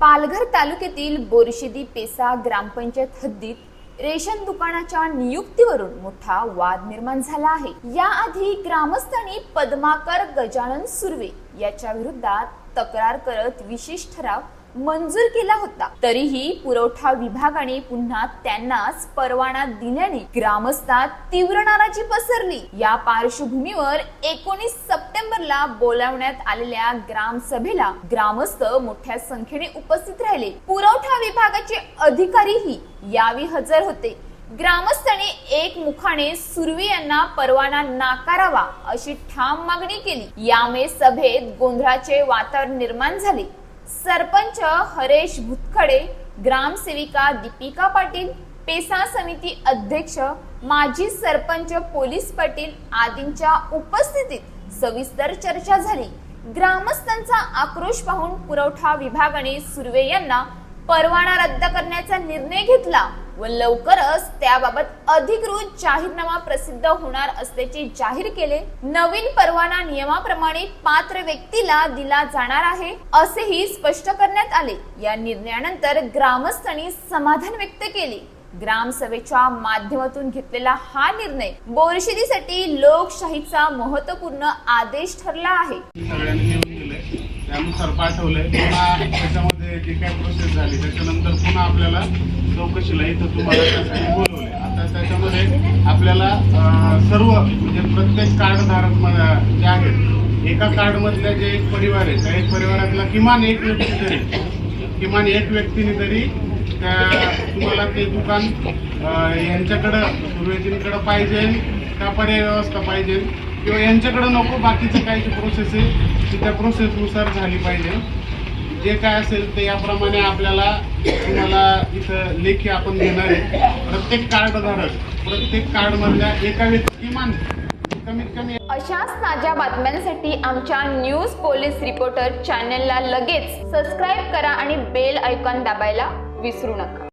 पालघर तालुक्यातील बोरशिदी पेसा ग्रामपंचायत हद्दीत रेशन दुकानाच्या नियुक्तीवरून मोठा वाद निर्माण झाला आहे. याआधी ग्रामस्थांनी पद्माकर गजानन सुर्वे याच्या विरोधात तक्रार करत विशेष ठराव मंजूर केला होता. तरीही पुरवठा विभागाने पुन्हा त्यांनाच परवाना दिल्याने ग्रामस्थात तीव्र नाराजी पसरली. या पार्श्वभूमीवर एकोणीस सप्टेंबरला बोलावण्यात आलेल्या ग्रामसभेला ग्रामस्थ मोठ्या संख्येने उपस्थित राहिले. पुरवठा विभागाचे अधिकारीही यावेळी हजर होते. ग्रामस्थांनी एक मुखाने सुर्वे यांना परवाना नाकारावा अशी ठाम मागणी केली. यामुळे सभेत गोंधळाचे वातावरण निर्माण झाले. सरपंच हरेश भुतखडे ग्रामसेविका दीपिका पाटील पेसा समिती अध्यक्ष माजी सरपंच पोलीस पाटील आदींच्या उपस्थितीत सविस्तर चर्चा झाली. ग्रामस्थांचा आक्रोश पाहून पुरवठा विभागाने सुर्वे यांना परवाना रद्द करण्याचा निर्णय घेतला. व लवकरच त्याबाबत अधिकृत जाहीरनामा प्रसिद्ध होणार असल्याचे जाहीर केले. नवीन परवाना नियमाप्रमाणे पात्र व्यक्तीला दिला जाणार आहे असेही स्पष्ट करण्यात आले. या निर्णयानंतर ग्रामस्थांनी समाधान व्यक्त केले. ग्रामसभेच्या माध्यमातून घेतलेला हा निर्णय बोरशिदीसाठी लोकशाहीचा महत्त्वपूर्ण आदेश ठरला आहे. त्यानुसार पाठवलंय. पुन्हा त्याच्यामध्ये जी काय प्रोसेस झाली त्याच्यानंतर पुन्हा आपल्याला चौकशीला इथं तुम्हाला त्यासाठी आता त्याच्यामध्ये आपल्याला सर्व म्हणजे प्रत्येक कार्डधारक जे आहेत एका कार्डमधल्या जे एक परिवार आहे त्या एक परिवारातला किमान एक व्यक्ती तरी किमान एक व्यक्तीने तरी त्या तुम्हाला ते दुकान यांच्याकडं सुरवेजींकडं पाहिजे का पर्याय व्यवस्था पाहिजे किंवा यांच्याकडं नको बाकीचं काही प्रोसेस आहे ती त्या प्रोसेसनुसार झाली पाहिजे. जे काय असेल ते याप्रमाणे आपल्याला तुम्हाला इथं लेखी आपण देणार आहे. प्रत्येक कार्डधारक प्रत्येक कार्डमधल्या एका व्यक्ती किमान कमीत कमी अशाच ताज्या बातम्यांसाठी आमच्या न्यूज पोलीस रिपोर्टर चॅनलला लगेच सबस्क्राईब करा आणि बेल आयकॉन दाबायला विसरू नका.